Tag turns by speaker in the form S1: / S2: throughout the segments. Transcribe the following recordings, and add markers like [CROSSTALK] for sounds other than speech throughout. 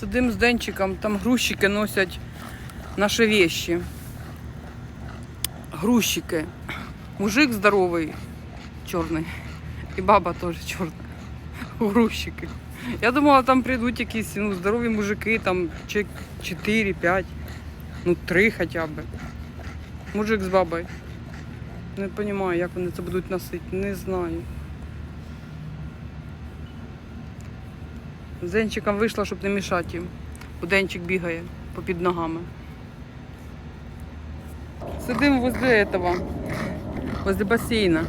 S1: Сидим з Денчиком, там грузчики носять наші вещи. Грузчики. Мужик здоровий, чорний. І баба теж чорна. [LAUGHS] Грузчики. Я думала, там прийдуть якісь ну, здорові мужики, там 4-5, ну 3 хоча б. Мужик з бабою. Не розумію, як вони це будуть носити, не знаю. З Денчиком вийшла, щоб не мішати їм. Бо Денчик бігає попід ногами. Сидимо возле этого, возле бассейна.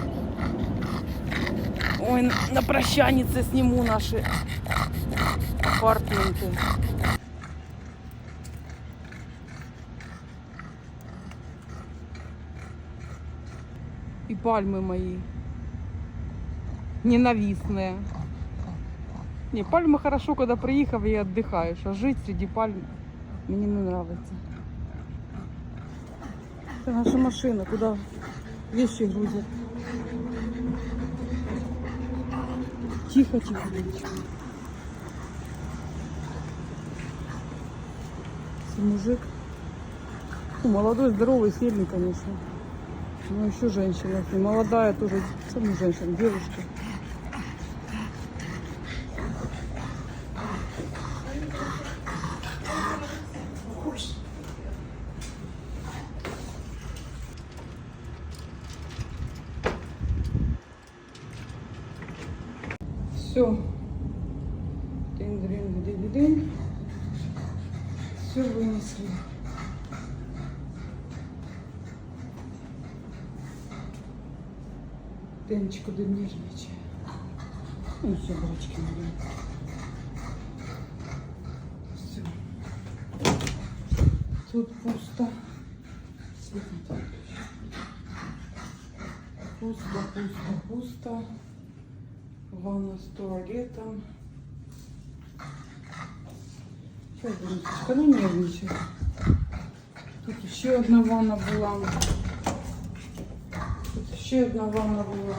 S1: Ой, на- на прощанице сниму наши апартменты. И пальмы мои. Ненавистные. Не, пальмы хорошо, когда приехал и отдыхаешь, а жить среди пальм мне не нравится. Это наша машина, куда вещи грузят. Тихо, тихо. мужик. Ну, молодой, здоровый, сильный, конечно. Но еще женщина. Молодая тоже. Сам женщина, девушка. Все. Дин-дрин, дин Все вынесли. Денечко до нервничає. Ну все, дочки мои. Все. Тут пусто. Свет не так. Пусто, пусто, пусто. Ванна с туалетом. Сейчас, Денисочка, ну нервничай. Тут еще одна ванна была. Тут еще одна ванна была.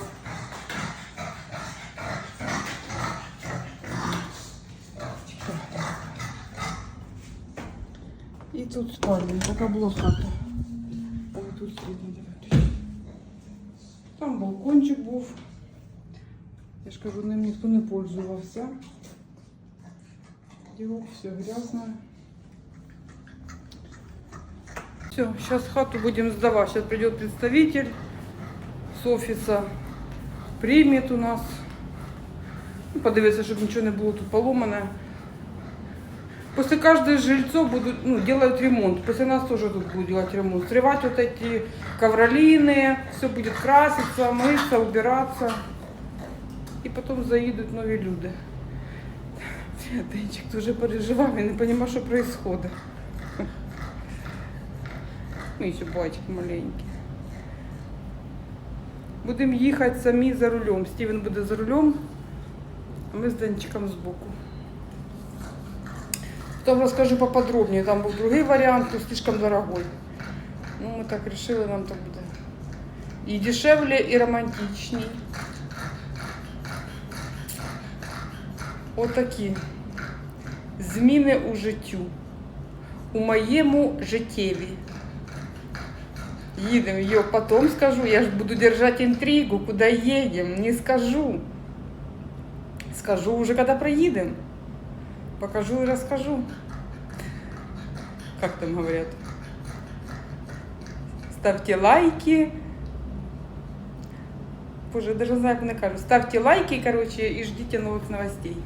S1: И тут спальня, така блохата. Ой, тут світло давай. Там балкончик був. Я ж кажу, ним ніхто не пользувався. Його все грязно. Все, сейчас хату будем сдавать. Сейчас придет представитель с офиса, примет у нас. Ну, подивиться, чтобы ничего не было тут поломано. После каждого жильцов будут, ну, делают ремонт. После нас тоже тут будут делать ремонт. Срывать вот эти ковролины, все будет краситься, мыться, убираться І потім заїдуть нові люди. Денчик дуже переживав, я не розумію, що відбувається. Ну, і ще батьки маленькі. Будемо їхати самі за рулем. Стівен буде за рулем, а ми з Денчиком збоку. Потім розкажу поподробніше. Там був другий варіант, но слишком дорогой. Ну, ми так вирішили, нам так буде. І дешевле, і романтичней. Отакі зміни у життю. У моєму життєві. Їдемо, йо, потім скажу, я ж буду держати інтригу, куди їдемо, не скажу. Скажу уже, когда проедем. Покажу и расскажу. Как там говорят? Ставьте лайки. Боже, я даже не знаю, как они кажут. Ставьте лайки, короче, и ждите новых новостей.